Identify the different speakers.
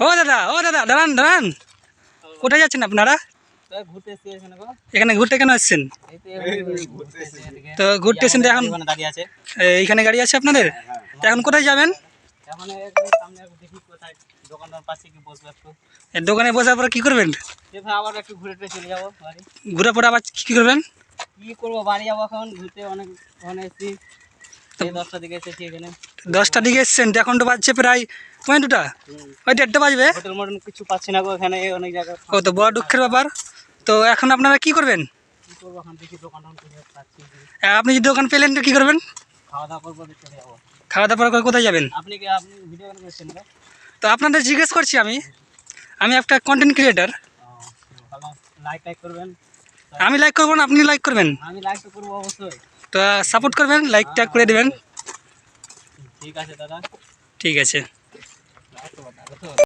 Speaker 1: ও দাদা ও দাদা, দাঁড়ান দাঁড়ান। কোথায় যাচ্ছেন আপনারা?
Speaker 2: এখানে
Speaker 1: ঘুরতে কেন
Speaker 2: আসছেন? তো ঘুরতে
Speaker 1: এসেছেন এখন এইখানে গাড়ি আছে আপনাদের? এখন কোথায় যাবেন? দোকানে বসার পর কি করবেন?
Speaker 2: ঘুরে
Speaker 1: পরে আবার কি করবেন?
Speaker 2: কি করব, বাড়ি যাব এখন, ঘুরতে অনেক এই দশটা দিকে
Speaker 1: এসছেন এখন তো বাজছে প্রায় পয়েন্ট দুটা। ওই দেড়টা বাজবে।
Speaker 2: কিছু পাচ্ছি না এখানে অনেক জায়গায়
Speaker 1: ও তো বড় দুঃখের ব্যাপার। তো এখন আপনারা কি করবেন? আপনি যদি দোকান পেলেন তো কি করবেন?
Speaker 2: খাওয়া দাওয়া
Speaker 1: করে কোথায় যাবেন? তো আপনাদের জিজ্ঞেস করছি আমি। আমি একটা কন্টেন্ট ক্রিয়েটার
Speaker 2: লাইক টাইক করবেন।
Speaker 1: আমি লাইক করব না আপনি লাইক করবেন?
Speaker 2: আমি লাইক তো করব অবশ্যই।
Speaker 1: তো সাপোর্ট করবেন লাইকটা করে দেবেন।
Speaker 2: ঠিক আছে দাদা।
Speaker 1: ঠিক আছে।